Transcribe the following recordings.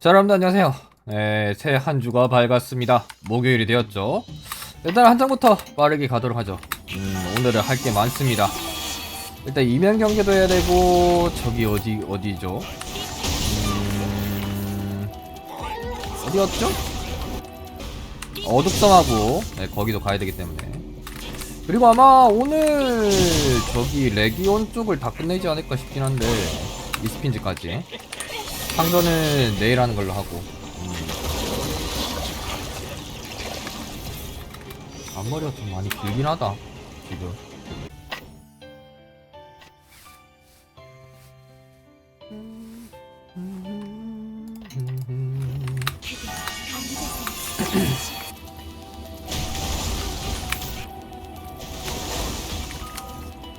자 여러분들 안녕하세요. 네, 새한 주가 밝았습니다. 목요일이 되었죠. 일단 한 장부터 빠르게 가도록 하죠. 음, 오늘은 할 게 많습니다. 일단 이면 경기도 해야 되고 저기 어디 어디죠? 음, 어디였죠? 어둡섬하고 네, 거기도 가야 되기 때문에. 그리고 아마 오늘 저기 레기온 쪽을 다 끝내지 않을까 싶긴 한데 이스핀즈까지 상전은 내일 하는 걸로 하고. 음. 앞머리가 좀 많이 길긴 하다 지금.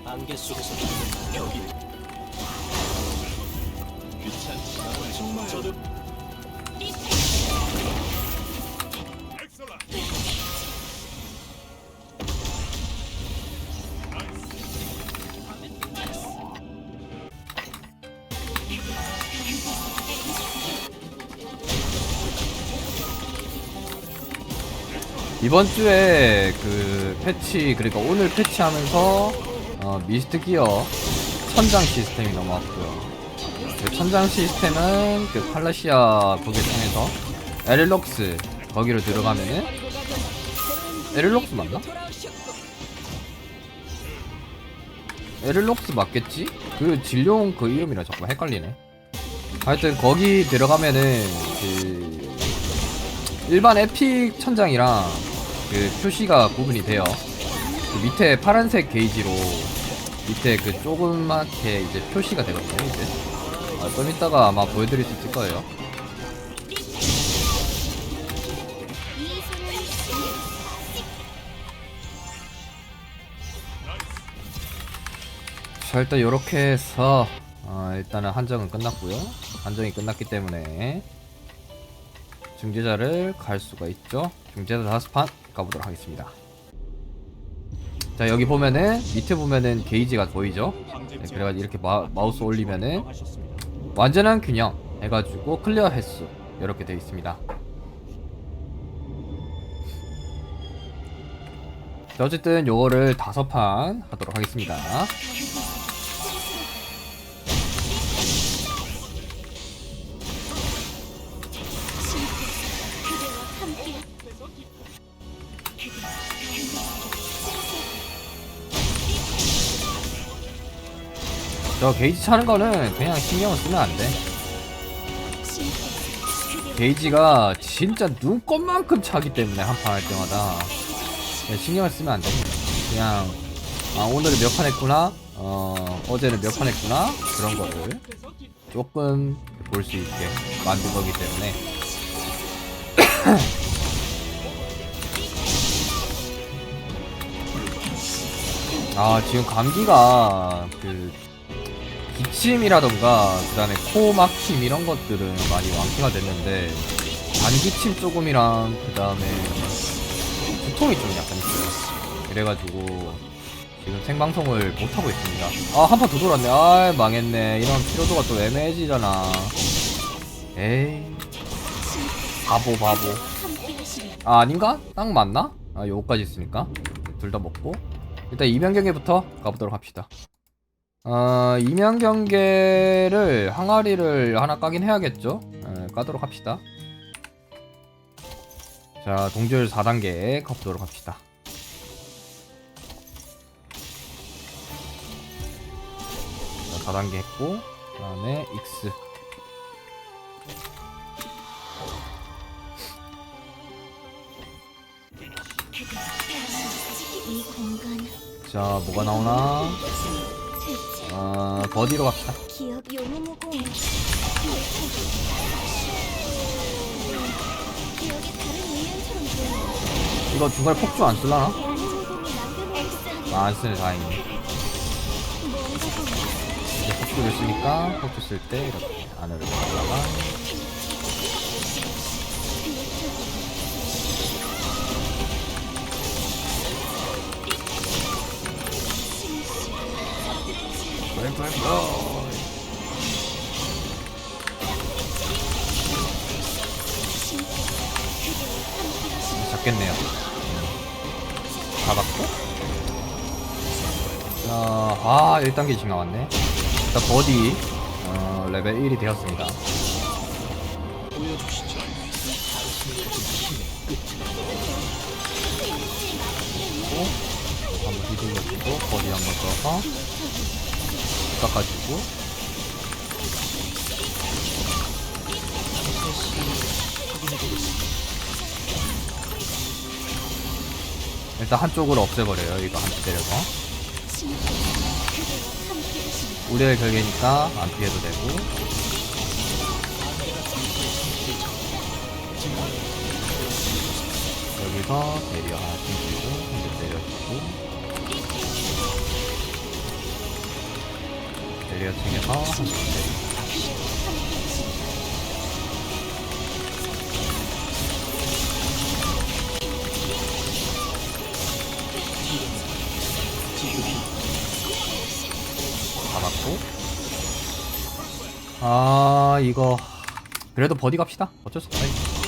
안개 속에서 여기 이번 주에 그 패치 그러니까 오늘 패치하면서 어, 미스트 기어 천장 시스템이 넘어왔고요. 그 천장 시스템은 그 팔라시아 북을 통해서 에릴록스 거기로 들어가면은 에릴록스 맞나? 에릴록스 맞겠지? 그 진룡 그 이름이라 자꾸 헷갈리네. 하여튼 거기 들어가면은 그 일반 에픽 천장이랑 그 표시가 구분이 돼요. 그 밑에 파란색 게이지로 밑에 그 조그맣게 이제 표시가 되거든요. 이제 아, 좀 이따가 아마 보여드릴 수 있을 거예요. 자 일단 이렇게 해서 어, 일단은 한정은 끝났고요. 한정이 끝났기 때문에 중재자를 갈 수가 있죠. 중재자 다섯 판 가보도록 하겠습니다. 자 여기 보면은 밑에 보면은 게이지가 보이죠? 네, 그래가지고 이렇게 마, 마우스 올리면은 완전한 균형 해가지고 클리어 횟수 이렇게 되어 있습니다. 자, 어쨌든 요거를 다섯 판 하도록 하겠습니다. 저 게이지 차는 거는 그냥 신경을 쓰면 안 돼. 게이지가 진짜 눈꽃만큼 차기 때문에 한 판 할 때마다 그냥 신경을 쓰면 안 돼. 그냥 아 오늘은 몇 판 했구나, 어 어제는 몇 판 했구나 그런 거를 조금 볼 수 있게 만든 거기 때문에 아 지금 감기가 그 기침이라던가 그다음에 코 막힘 이런 것들은 많이 완화가 됐는데 단기침 조금이랑 그다음에 두통이 좀 약간 있어요. 그래가지고 지금 생방송을 못 하고 있습니다. 아한판더 돌았네. 아 망했네. 이런 피로도가 또 애매해지잖아. 에이 바보 바보. 아 아닌가? 딱 맞나? 아 요거까지 있으니까 둘 다 먹고 일단 이면경계부터 가보도록 합시다. 어, 이면경계를 항아리를 하나 까긴 해야겠죠? 에, 까도록 합시다. 자, 동절 4단계 가보도록 합시다. 자, 4단계 했고, 그 다음에 공간 자, 뭐가 나오나? 어, 버디로 갑시다. 기억 다른 이거 중간에 폭주 안 쓸라나? 아, 안 쓰네, 다행히. 이제 폭주를 쓰니까 폭주 쓸 때 이렇게 안으로 올라가. and blood. 잡겠네요. 음. 잡았고. 자, 아, 1단계 지금 나왔네. 일단 버디, 어, 레벨 1이 되었습니다. 어? 한번 뒤돌려주고, 버디 한번 써서. 깎아주고, 일단 한쪽으로 없애버려요. 이거 한대 때려서. 우리의 결계니까 안 피해도 되고. 여기서 내려 하나 한번 내리고. 잡았고 아 이거 그래도 버디 갑시다 어쩔 수 없다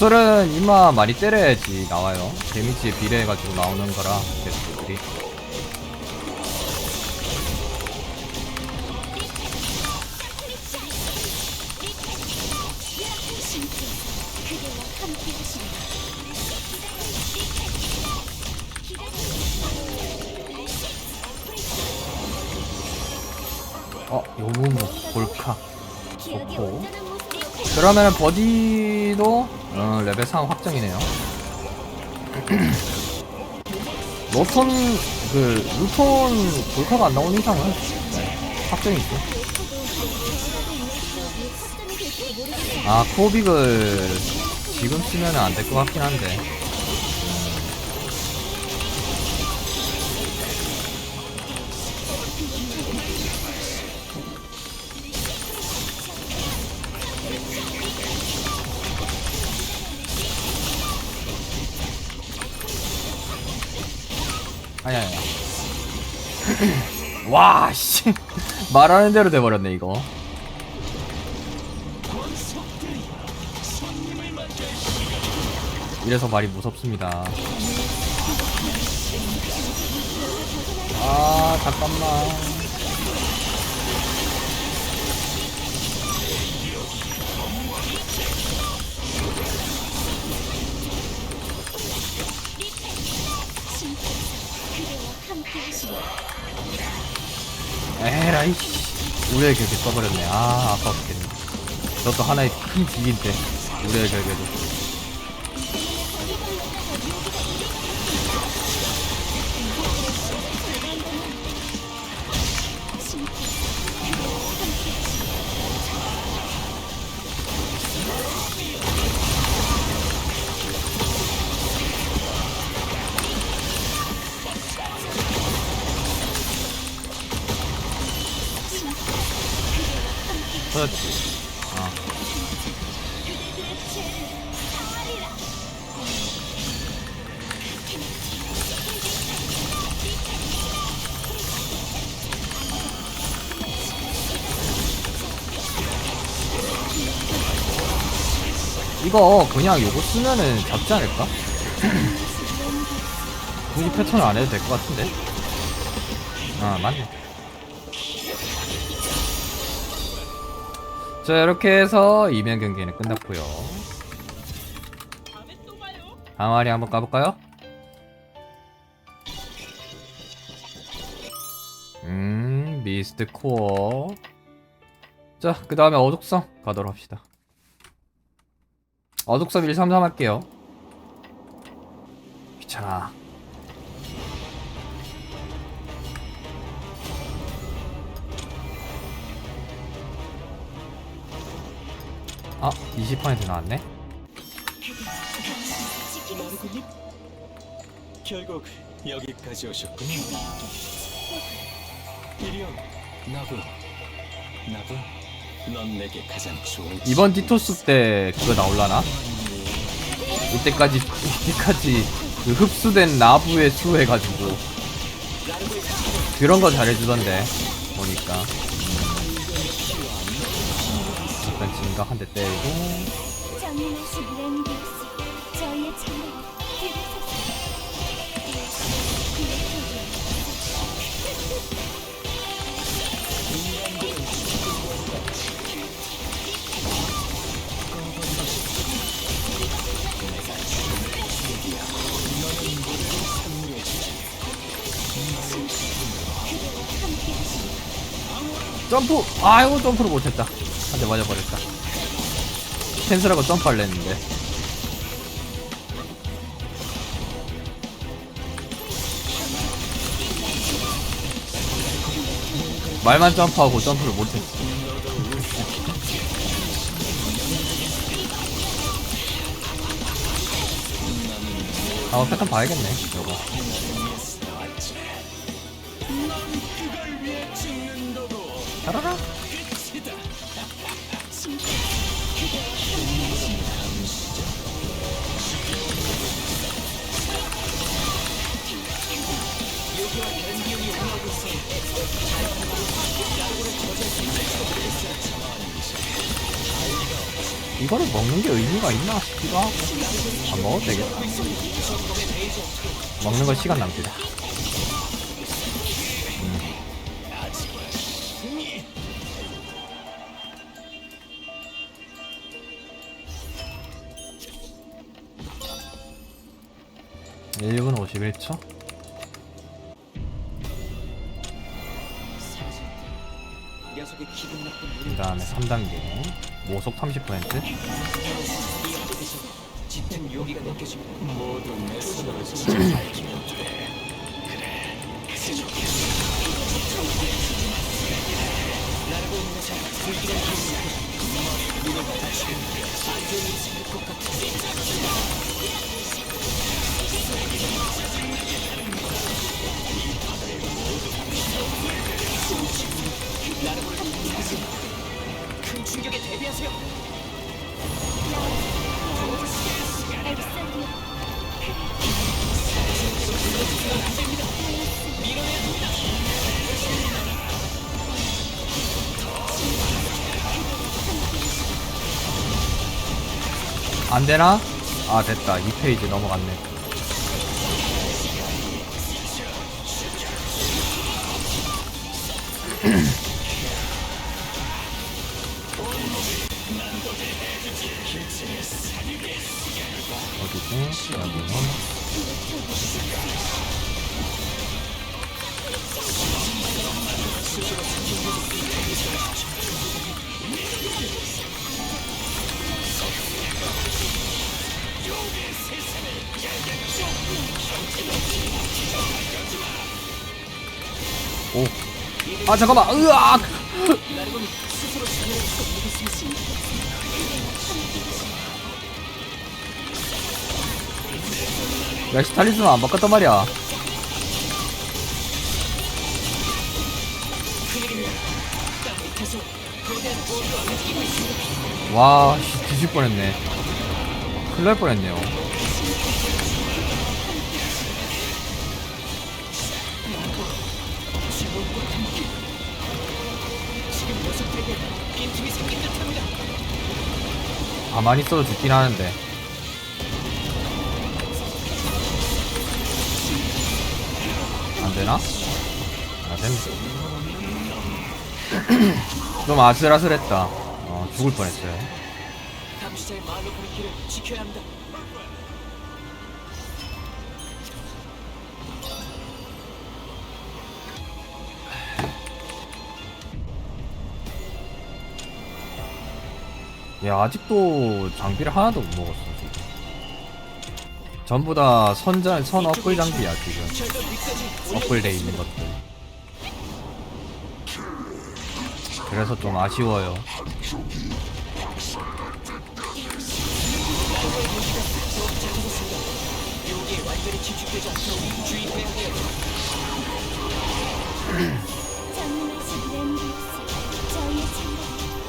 구슬은 이마 많이 때려야지 나와요. 데미지에 비례해가지고 나오는 거라 데스들이. 어 요무무 볼카 좋고 그러면은 버디도 어, 레벨 3 확정이네요. 로톤 그 루톤 볼카가 안 나오는 이상은 네, 확정이죠. 아 코빅을 지금 쓰면 안 될 것 같긴 한데. 와 씨. 말하는 대로 돼버렸네 이거. 이래서 말이 무섭습니다. 아 잠깐만. 에라이 씨. 우리의 결계 써버렸네. 아 죽겠네. 저도 하나의 큰 딜인데 우리의 결계도. 이거 그냥 요거 쓰면은 잡지 않을까? 굳이 패턴을 안 해도 될 것 같은데? 아 맞네 자 이렇게 해서 이면 경기는 끝났고요 항아리 한번 까볼까요? 음 미스트 코어 자 그 다음에 어둑성 가도록 합시다 어둑성 133 할게요. 귀찮아. 아 20% 나왔네? 결국 여기까지 오셨군요. 이리온 나부 나부 이번 디토스 때 그거 나올라나? 이때까지 이때까지 그 흡수된 나부의 수 해가지고 그런 거 잘해주던데 보니까. 일단 진각 한 대 때리고 점프! 아이고 점프를 못했다. 한 대 맞아버렸다. 캔슬하고 점프하려 했는데. 말만 점프하고 점프를 못했어 아 패턴 봐야겠네 이거 이거를 먹는 게 의미가 있나 싶기도 하고. 안 먹어도 되겠다. 먹는 건 시간 낭비다. 음. 1분 51초 녀석의 기분 나쁜 그 다음에 3단계 모속 30% 되나? 아 됐다 2페이지 넘어갔네 오. 아 잠깐만. 으악. 야, 스탈리스는 안 바꿨단 말이야. 와, 씨, 뒤질 뻔했네. 큰일 날 뻔했네요. 가만히 있어도 죽긴 하는데. 안 되나? 아. 좀 아슬아슬했다. 어, 죽을 뻔했어요. 야, 아직도 장비를 하나도 못 먹었어, 지금. 전부 다 선장, 선 업글 장비야, 지금. 업글돼 있는 것들. 그래서 좀 아쉬워요.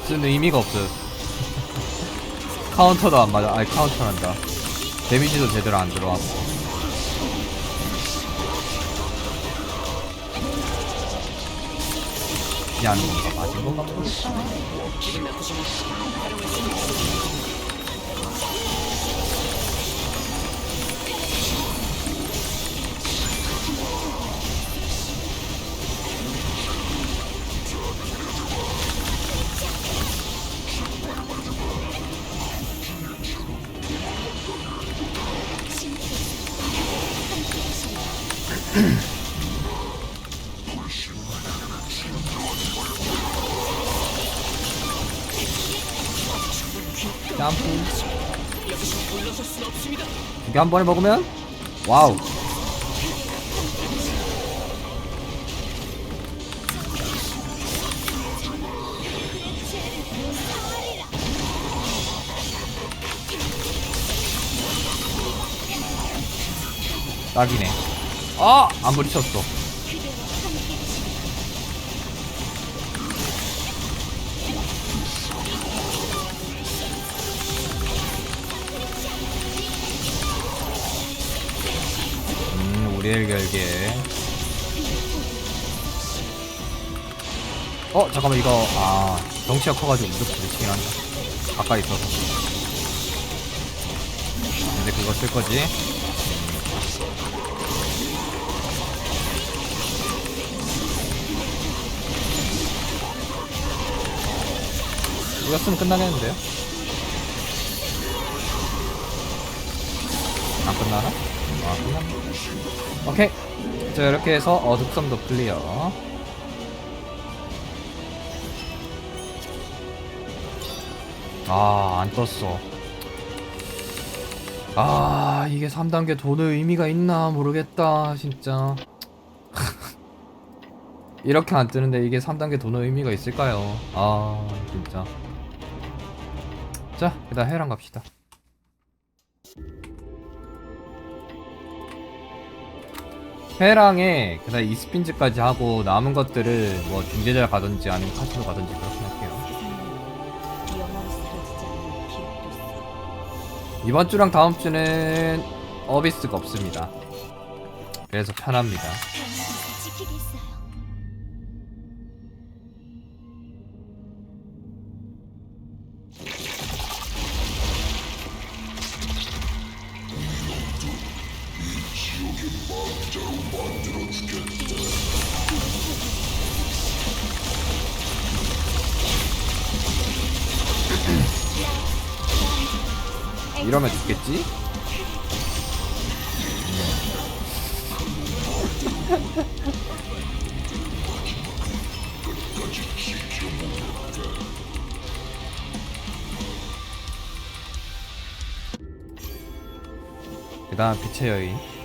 쓰는 의미가 없어요. 카운터도 안 맞아. 아니 카운터 한다. 데미지도 제대로 안 들어왔고. 야, 뭔가 맞은 건가 한 번에 먹으면 와우. 딱이네. 아! 안 부딪혔어. 우리의 결계. 어, 잠깐만, 이거, 아, 덩치가 커가지고 무조건 부딪히긴 한다. 가까이 있어서. 근데 그거 쓸 거지? 이겼으면 끝나겠는데요? 안 끝나나? 아, 끝났네. 오케이. 자, 이렇게 해서 어둑섬도 클리어. 아, 안 떴어. 아, 이게 3단계 돈의 의미가 있나 모르겠다, 진짜. 이렇게 안 뜨는데 이게 3단계 돈의 의미가 있을까요? 아, 진짜. 자, 일단 해랑 갑시다. 해랑에 그다음 이스핀즈까지 하고 남은 것들을 뭐 중재자 가든지 아니면 카스로 가든지 그렇게 할게요. 이번 주랑 다음 주는 어비스가 없습니다. 그래서 편합니다. 이러면 죽겠지? 그 다음 빛의 여인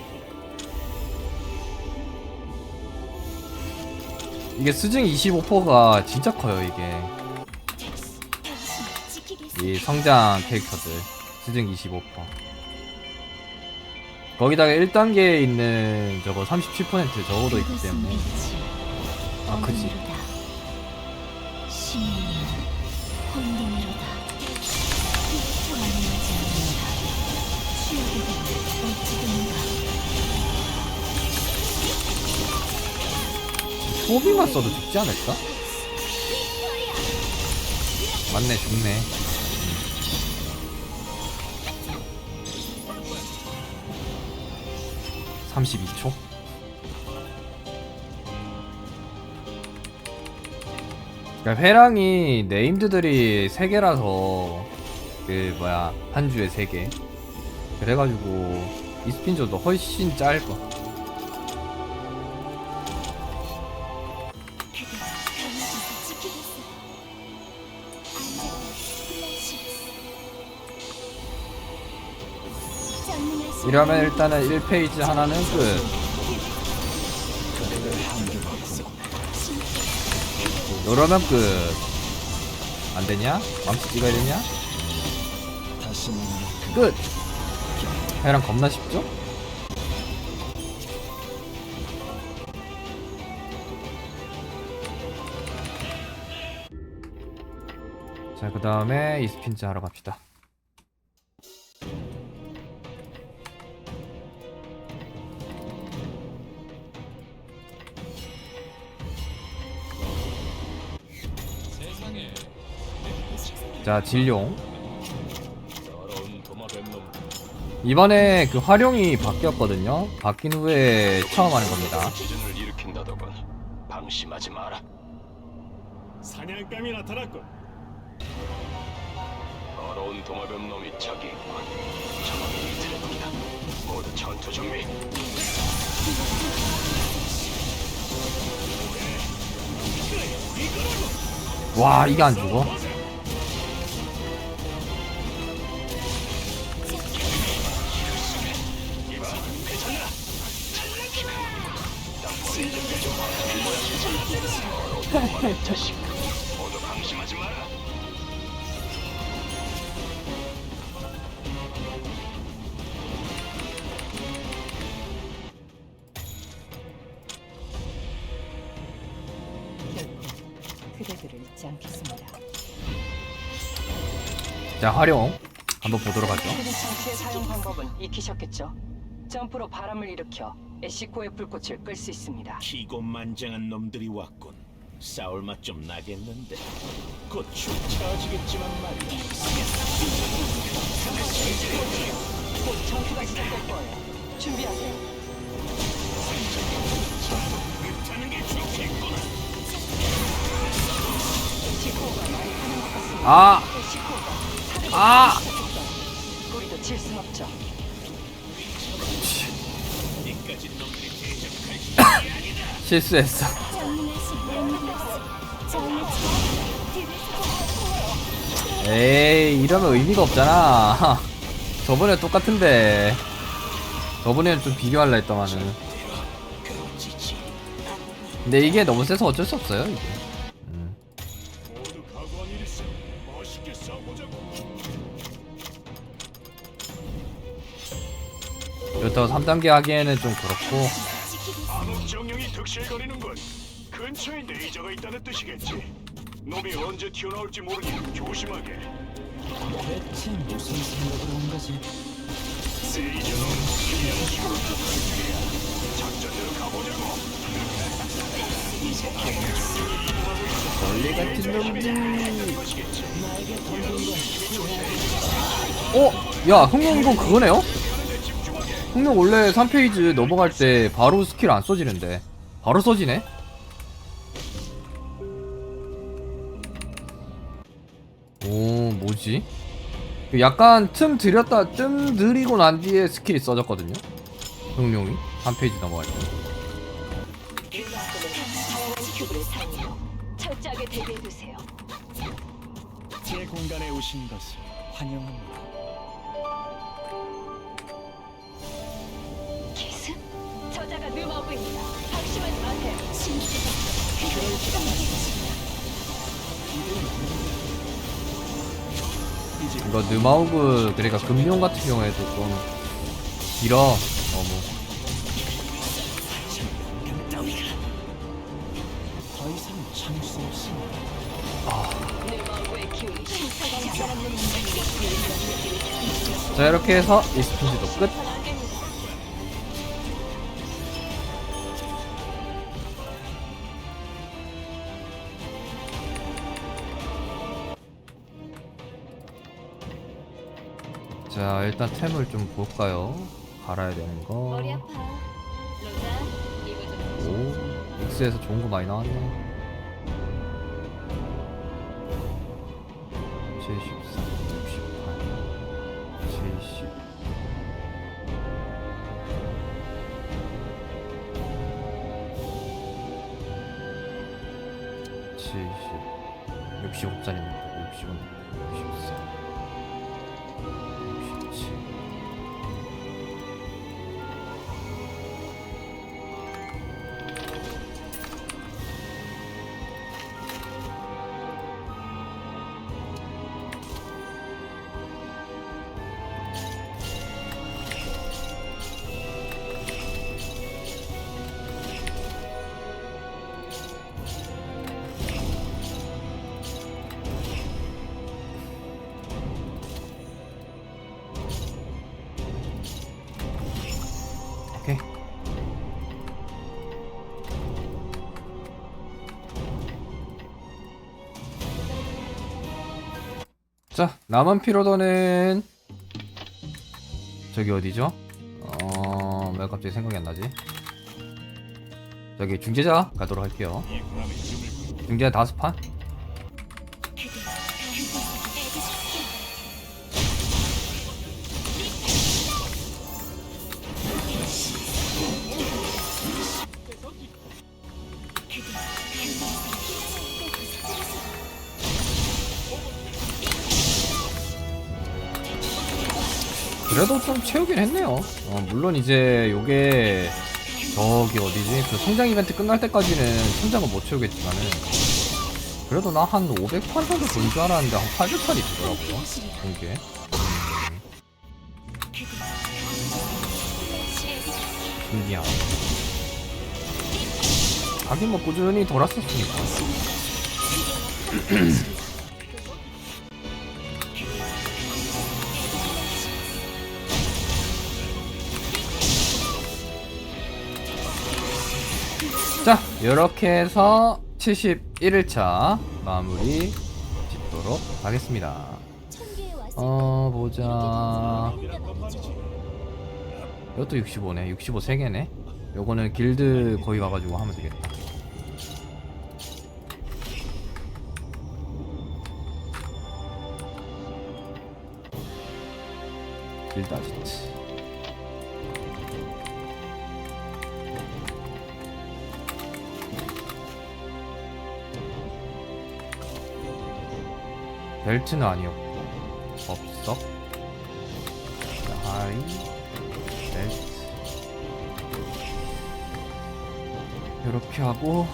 이게 수증 25%가 진짜 커요 이게. 이 성장 캐릭터들. 수증 25% 거기다가 1단계에 있는 저거 37% 저거도 있기 때문에. 아, 그치. 소비만 써도 죽지 않을까? 맞네 죽네 음. 32초? 그러니까 회랑이 네임드들이 3개라서 그 뭐야 한 주에 3개 그래가지고 이스핀저도 훨씬 짧아 그러면 일단은 1페이지 하나는 끝. 요러면 끝. 안 되냐? 망치 찍어야 되냐? 끝! 해랑 겁나 쉽죠? 자, 그 다음에 이스핀즈 하러 갑시다. 자, 진룡. 이번에 그 활용이 바뀌었거든요. 바뀐 후에 처음 하는 겁니다. 기준을 일으킨다더군 방심하지 마라 사냥감이 나타났군 더러운 도마뱀 놈이 저기 있군 저놈이 트랩이다 모두 전투 준비 와, 이게 안 죽어? 자식 모두 방심하지 마라 그대들을 잊지 않겠습니다. 자, 활용. 한번 보도록 하죠. 장치의 사용 방법은 익히셨겠죠? 점프로 바람을 일으켜 에시코의 불꽃을 끌 수 있습니다. 기곤만장한 놈들이 왔군. 싸울 맛 좀 나겠는데. 곧 축차지겠지만 말이야. 곧 전투가 시작될 거예요. 준비하세요. 에시코가 많이 하는 것 같습니다. 아! 아! 우리도 질 순 없죠. 실수했어. 에이, 이러면 의미가 없잖아. 저번에 똑같은데. 저번에는 좀 비교할라 했더만은. 근데 이게 너무 세서 어쩔 수 없어요, 이게. 음. 그렇다고 3단계 하기에는 좀 그렇고. 근처에 레이저가 있다는 뜻이겠지 놈이 언제 튀어나올지 모르니 조심하게 대체 무슨 생각으로 온 거지 레이저는 작전대로 가보자고 원리 같은 놈들. 어? 야, 흥룡 이거 그거네요? 흥룡 원래 3페이지 넘어갈 때 바로 스킬 안 써지는데. 바로 써지네? 오, 뭐지? 그 약간 틈 들였다, 뜸 들이고 난 뒤에 스킬이 써졌거든요? 흥룡이? 3페이지 넘어갈 때. 사용한 큐브를 사용해요. 철저하게 대비해 두세요. 제 공간에 오신 것을 환영합니다 기습? 저자가 느마우입니다. 방심하지 마세요. 신기하다. 그대를 함께해주시오. 이거 느마우그 그러니까 금룡 같은 경우에도 좀 길어. 너무 느마우의 기운이 신사가 자 이렇게 해서 이스핀즈도 끝 일단 템을 좀 볼까요 갈아야 되는 거 머리 아파. 로자, 이거 좀. 오, 믹스에서 좋은 거 많이 나왔네. 자 남은 피로도는 저기 어디죠? 어... 왜 갑자기 생각이 안 나지? 저기 중재자 가도록 할게요 중재자 다섯 판? 그래도 좀 채우긴 했네요. 어, 물론 이제 요게 저기 어디지? 그 성장 이벤트 끝날 때까지는 천장은 못 채우겠지만은 그래도 나 한 500판 정도 본 줄 알았는데 한 800판이 되더라고요. 이게. 신기하네. 하긴 뭐 꾸준히 돌았었으니까. 자, 이렇게 해서 71일차 마무리 짓도록 하겠습니다. 어, 보자. 이것도 65네. 65 3개네. 요거는 길드 거기 가가지고 하면 되겠다. 길드 아지 벨트는 아니었고 법석 하이 벨트 이렇게 하고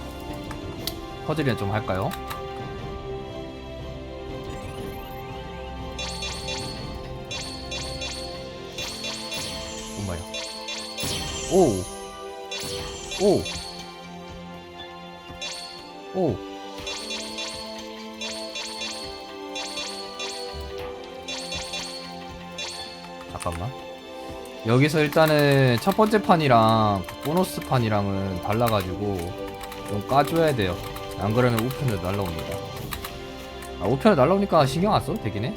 퍼즐이나 좀 할까요? 엄마야 오! 오! 오! 여기서 일단은 첫 번째 판이랑 그 보너스 판이랑은 달라가지고 좀 까줘야 돼요. 안 그러면 우편으로 날라옵니다. 아, 우편으로 날라오니까 신경 안 써도 되긴 해.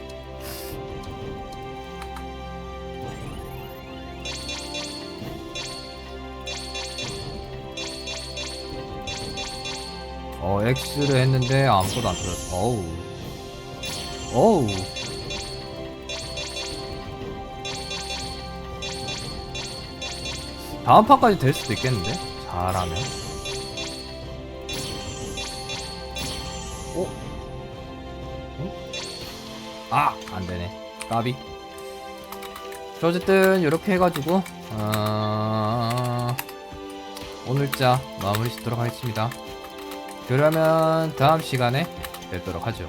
어, X를 했는데 아무것도 안 터졌어. 어우. 어우. 다음 판까지 될 수도 있겠는데? 잘하면. 오? 응? 아! 안 되네. 까비. 자, 어쨌든, 이렇게 해가지고, 어... 오늘자 마무리 짓도록 하겠습니다. 그러면 다음 시간에 뵙도록 하죠.